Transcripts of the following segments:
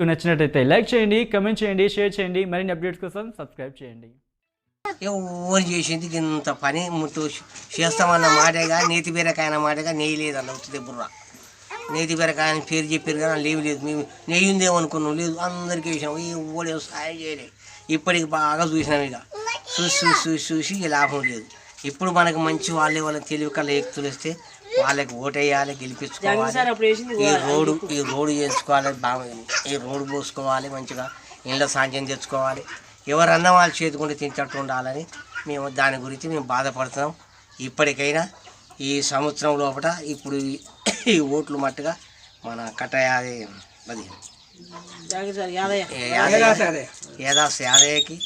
మీకు నచ్చినట్టయితే లైక్ చేయండి కమెంట్ చేయండి షేర్ చేయండి. మరిన్ని అప్డేట్స్ కోసం సబ్స్క్రైబ్ చేయండి. ఎవరు చేసింది ఇంత పని? ముట్టు చేస్తామన్న మాటేగా నేతి బీరకాయ అన్న మాటగా నెయ్యి లేదన్న ఉత్తిదే బుర్ర నేతి బీరకాయ అని పేరు చెప్పారు కానీ లేవు లేదు. మేము నెయ్యి ఉందేమనుకున్నాం లేదు. అందరికీ వేసాం ఈ సాయం చేయలేదు ఇప్పటికి బాగా చూసినాం ఇక. చూసి చూసి చూసి చూసి లాభం లేదు. ఇప్పుడు మనకు మంచి వాళ్ళే వాళ్ళకి తెలివి కళ్ళ ఎక్కుతులు వస్తే వాళ్ళకి ఓటేయాలి గెలిపించుకోవాలి. ఈ రోడ్డు ఈ రోడ్డు చేసుకోవాలి బాగా ఈ రోడ్డు పోసుకోవాలి మంచిగా ఇంట్లో సాంఖ్యం తెచ్చుకోవాలి. ఎవరన్నా వాళ్ళు చేతుకుంటే తింటట్టు ఉండాలని మేము దాని గురించి మేము బాధపడుతున్నాం. ఇప్పటికైనా ఈ సంవత్సరం లోపల ఇప్పుడు ఈ- ఓట్లు మట్టుగా మన కట్టయాది అది. యాదాస్ యాదయ్యకి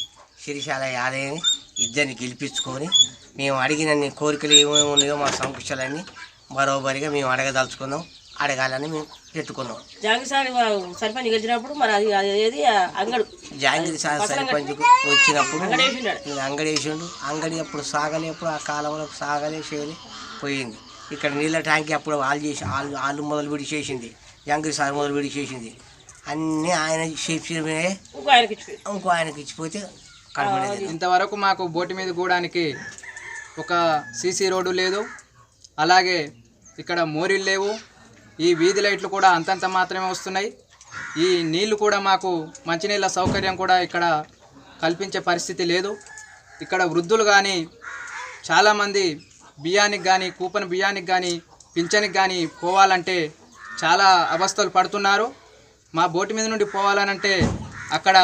శిరిశాల యాదయ్యని ఇద్దరిని గెలిపించుకొని మేము అడిగినన్ని కోరికలు ఏమేమి ఉన్నాయో మా సంకుశాలన్నీ బరోబరిగా మేము అడగదలుచుకున్నాం అడగాలని మేము పెట్టుకున్నాం. జాంగిసారి సర్పంచ్ గెలిచినప్పుడు మరి అది అది ఏది అంగడు? జాంగిరి సార్ సర్పంచ్కు వచ్చినప్పుడు అంగడి వేసిండు అంగడి అప్పుడు సాగలే అప్పుడు ఆ కాలంలో సాగలే చేయలే పోయింది. ఇక్కడ నీళ్ళ ట్యాంక్ అప్పుడు వాళ్ళు చేసి వాళ్ళు వాళ్ళు మొదలు విడి చేసింది జంగిరి సార్ మొదలు విడి చేసింది అన్నీ ఆయన చేసినవే ఇంకో ఆయనకి ఇచ్చిపోయి. ఇంకో ఆయనకి ఇచ్చిపోతే కడపడేది ఇంతవరకు మాకు బోటి మీద కూడానికి ఒక సీసీ రోడ్డు లేదు. అలాగే ఇక్కడ మోరీలు లేవు. ఈ వీధి లైట్లు కూడా అంతంత మాత్రమే వస్తున్నాయి. ఈ నీళ్ళు కూడా మాకు మంచినీళ్ళ సౌకర్యం కూడా ఇక్కడ కల్పించే పరిస్థితి లేదు. ఇక్కడ వృద్ధులు కానీ చాలామంది బియ్యానికి కానీ కూపన్ బియ్యానికి కానీ పింఛనికి కానీ పోవాలంటే చాలా అవస్థలు పడుతున్నారు. మా బోటి మీద నుండి పోవాలనంటే అక్కడ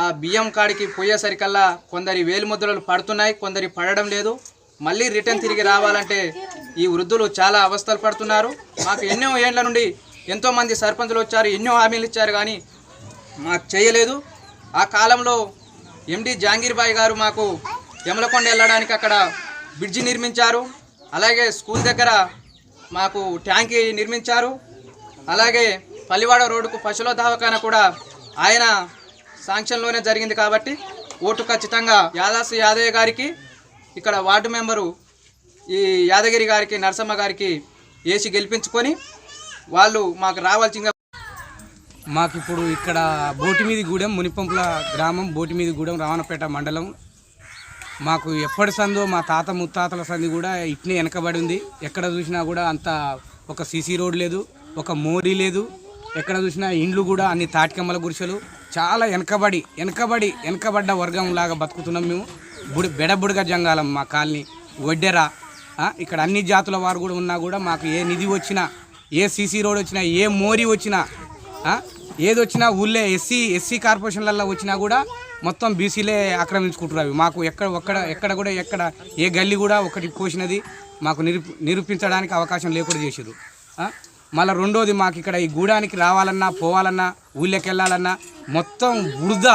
ఆ బియ్యం కాడికి పోయేసరికల్లా కొందరి వేలు ముద్రలు పడుతున్నాయి. కొందరి పడడం లేదు. మళ్ళీ రిటర్న్ తిరిగి రావాలంటే ఈ వృద్ధులు చాలా అవస్థలు పడుతున్నారు. మాకు ఎన్నో ఏళ్ళ నుండి ఎంతోమంది సర్పంచులు వచ్చారు ఎన్నో హామీలు ఇచ్చారు కానీ మాకు చేయలేదు. ఆ కాలంలో ఎండి జాంగీర్బాయి గారు మాకు యమలకొండ వెళ్ళడానికి అక్కడ బ్రిడ్జి నిర్మించారు. అలాగే స్కూల్ దగ్గర మాకు ట్యాంకీ నిర్మించారు. అలాగే పల్లివాడ రోడ్డుకు పశువుల దవాఖాన కూడా ఆయన శాంక్షన్లోనే జరిగింది కాబట్టి ఓటు ఖచ్చితంగా యాదాసు యాదయ్య గారికి ఇక్కడ వార్డు మెంబరు ఈ యాదగిరి గారికి నరసమ్మ గారికి వేసి గెలిపించుకొని వాళ్ళు మాకు రావాల్సిందిగా మాకు ఇప్పుడు ఇక్కడ బోటిమీది గూడెం మునిపంపుల గ్రామం బోటిమీది గూడెం రావణపేట మండలం. మాకు ఎప్పటి సందో మా తాత ముత్తాతల సంది కూడా ఇట్నే వెనకబడి ఉంది. ఎక్కడ చూసినా కూడా అంత ఒక సీసీ రోడ్ లేదు ఒక మోరీ లేదు. ఎక్కడ చూసినా ఇండ్లు కూడా అన్ని తాటికమ్మల గురిసెలు చాలా వెనకబడి వెనకబడి వెనకబడ్డ వర్గం లాగా బతుకుతున్నాం మేము. బుడి బెడబుడగ జంగాలం మా కాలనీ వడ్డెర. ఇక్కడ అన్ని జాతుల వారు కూడా ఉన్నా కూడా మాకు ఏ నిధి వచ్చినా ఏ సీసీ రోడ్ వచ్చినా ఏ మోరీ వచ్చినా ఏది వచ్చినా ఊళ్ళే ఎస్సీ ఎస్సీ కార్పొరేషన్లలో వచ్చినా కూడా మొత్తం బీసీలే ఆక్రమించుకుంటున్నారు అవి. మాకు ఎక్కడ ఒక్కడ ఎక్కడ కూడా ఎక్కడ ఏ గల్లీ కూడా ఒకటి కోసినది మాకు నిరూప నిరూపించడానికి అవకాశం లేకుండా చేసారు మళ్ళీ రెండోది మాకు ఇక్కడ ఈ గూడానికి రావాలన్నా పోవాలన్నా ఊళ్ళోకి వెళ్ళాలన్నా మొత్తం బురద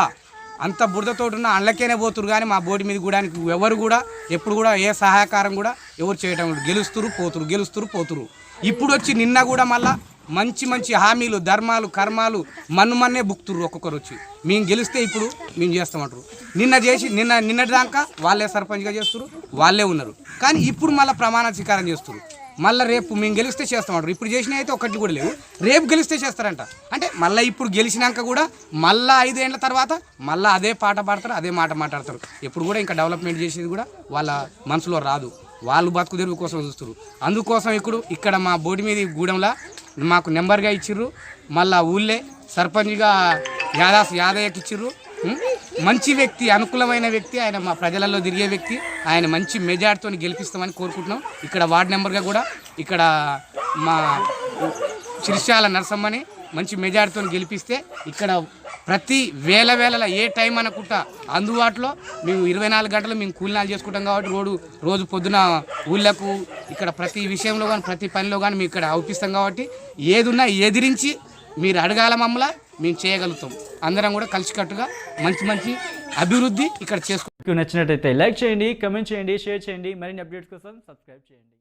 అంత బురదతో ఉన్న అండ్లకేనే పోతురు కానీ మా బోటి మీద కూడా ఎవరు కూడా ఎప్పుడు కూడా ఏ సహాయకారం కూడా ఎవరు చేయటం గెలుస్తురు పోతురు గెలుస్తురు పోతురు. ఇప్పుడు వచ్చి నిన్న కూడా మళ్ళా మంచి మంచి హామీలు ధర్మాలు కర్మాలు మన్ను మన్నే బుక్తురు ఒక్కొక్కరు వచ్చి. మేము గెలిస్తే ఇప్పుడు మేము చేస్తామంటారు. నిన్న చేసి నిన్న నిన్నటి దాకా వాళ్ళే సర్పంచ్గా చేస్తారు వాళ్ళే ఉన్నారు. కానీ ఇప్పుడు మళ్ళీ ప్రమాణ స్వీకారం చేస్తారు మళ్ళీ రేపు మేము గెలిస్తే చేస్తామంటారు ఇప్పుడు చేసినవి అయితే ఒకటి కూడా లేవు. రేపు గెలిస్తే చేస్తారంట. అంటే మళ్ళీ ఇప్పుడు గెలిచినాక కూడా మళ్ళీ ఐదేళ్ళ తర్వాత మళ్ళీ అదే పాట పాడతారు అదే మాట మాట్లాడతారు. ఎప్పుడు కూడా ఇంకా డెవలప్మెంట్ చేసేది కూడా వాళ్ళ మనసులో రాదు. వాళ్ళు బతుకు తెరువు కోసం చూస్తారు అందుకోసం ఇప్పుడు ఇక్కడ మా బోటి మీద గూడెంలో మాకు నెంబర్గా ఇచ్చిర్రు. మళ్ళా ఊళ్ళే సర్పంచ్గా యాదాస్ యాదయ్యకి ఇచ్చిర్రు. మంచి వ్యక్తి అనుకూలమైన వ్యక్తి ఆయన మా ప్రజలలో తిరిగే వ్యక్తి ఆయన మంచి మెజార్టీతో గెలిపిస్తామని కోరుకుంటున్నాం. ఇక్కడ వార్డు నెంబర్గా కూడా ఇక్కడ మా చిరిశాల నరసమ్మని మంచి మెజార్టీతో గెలిపిస్తే ఇక్కడ ప్రతి వేల వేల ఏ టైం అనుకుంటా అందుబాటులో మేము ఇరవై నాలుగు గంటలు మేము కూలినాలు చేసుకుంటాం కాబట్టి రోడ్డు రోజు పొద్దున ఊళ్ళకు ఇక్కడ ప్రతి విషయంలో కానీ ప్రతి పనిలో కానీ మేము ఇక్కడ అవుపిస్తాం కాబట్టి ఏదున్నా ఎదిరించి మీరు అడగాల మమ్మల్ని మేము చేయగలుగుతాం. అందరం కూడా కలిసికట్టుగా మంచి మంచి అభివృద్ధి ఇక్కడ చేసుకో నచ్చినట్టయితే లైక్ చేయండి కమెంట్ చేయండి షేర్ చేయండి. మరిన్ని అప్డేట్స్ కోసం సబ్స్క్రైబ్ చేయండి.